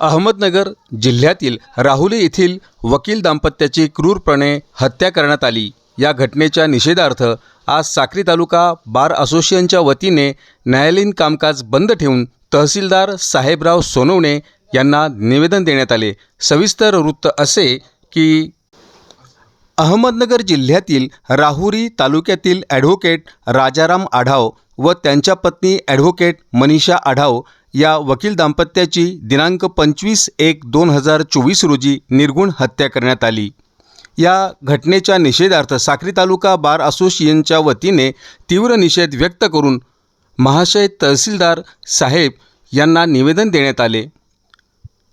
अहमदनगर जिल्ह्यातील राहुली येथील वकील दाम्पत्याची क्रूरपणे हत्या करण्यात आली. या घटनेच्या निषेधार्थ आज साक्री तालुका बार असोसिएशनच्या वतीने न्यायालयीन कामकाज बंद ठेवून तहसीलदार साहेबराव सोनवणे यांना निवेदन देण्यात आले. सविस्तर वृत्त असे की अहमदनगर जिल्ह्यातील राहुरी तालुक्यातील ॲडव्होकेट राजाराम आढाव व त्यांच्या पत्नी ॲडव्होकेट मनीषा आढाव या वकील दाम्पत्याची दिनांक पंचवीस एक दोन हजार चोवीस रोजी निर्गुण हत्या करण्यात आली. या घटनेच्या निषेधार्थ साक्री तालुका बार असोसिएशनच्या वतीने तीव्र निषेध व्यक्त करून महाशय तहसीलदार साहेब यांना निवेदन देण्यात आले.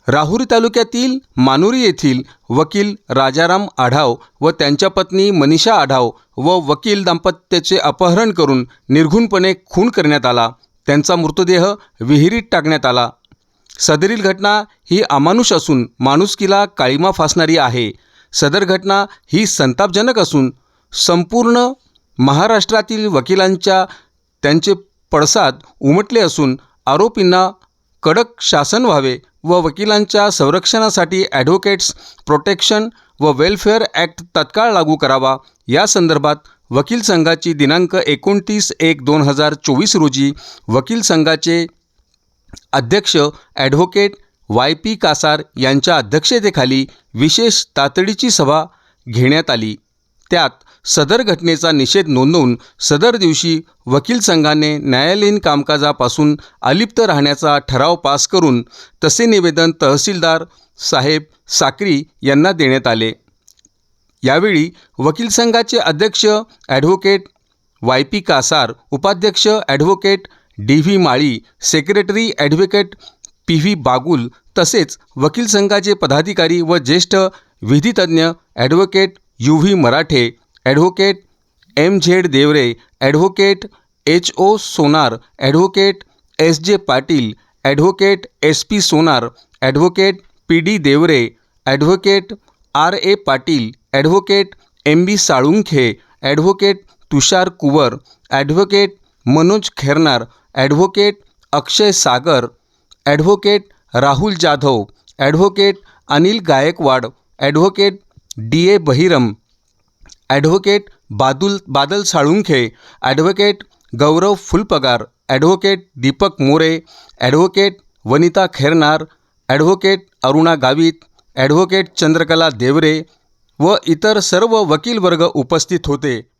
राहुरी तालुक्यातील मानुरी येथील वकील राजाराम आढाव व त्यांच्या पत्नी मनीषा आढाव व वकील दाम्पत्याचे अपहरण करून निर्घुणपणे खून करण्यात आला. त्यांचा मृतदेह विहिरीत टाकण्यात आला. सदरील घटना ही अमानुष असून माणुसकीला काळीमा फासणारी आहे. सदर घटना ही संतापजनक असून संपूर्ण महाराष्ट्रातील वकिलांच्या त्यांचे पडसाद उमटले असून आरोपींना कडक शासन व्हावे व वकिलांच्या संरक्षणासाठी ॲडव्होकेट्स प्रोटेक्शन व वेलफेअर ॲक्ट तत्काळ लागू करावा या संदर्भात वकील संघाची दिनांक एकोणतीस एक दोन हजार चोवीस रोजी वकील संघाचे अध्यक्ष ॲडव्होकेट वाय पी कासार यांच्या अध्यक्षतेखाली विशेष तातडीची सभा घेण्यात आली. त्यात सदर घटनेचा निषेध नोंदवून सदर दिवशी वकील संघाने न्यायालयीन कामकाजापासून अलिप्त राहण्याचा ठराव पास करून तसे निवेदन तहसीलदार साहेब साक्री यांना देण्यात आले. यावेळी वकील संघाचे अध्यक्ष ॲडव्होकेट वाय पी कासार उपाध्यक्ष advocate D V Mali secretary advocate P V Bagul तसेच वकील संघाचे पदाधिकारी व ज्येष्ठ विधितज्ञ advocate U V Marathe advocate M Z Deore advocate H O Sonar advocate S J Patil advocate S P Sonar advocate P D Deore advocate R A Patil advocate M B Salunkhe advocate Tushar Kuwar advocate Manoj Khairnar advocate Akshay Sagar advocate Rahul Jadhav advocate Anil Gaikwad advocate D A Bahiram advocate Badul Badal Salunkhe advocate Gaurav Phulpagar advocate Deepak More advocate Vanita Khairnar advocate Aruna Gavit advocate Chandrakala Deore व इतर सर्व वकील वर्ग उपस्थित होते.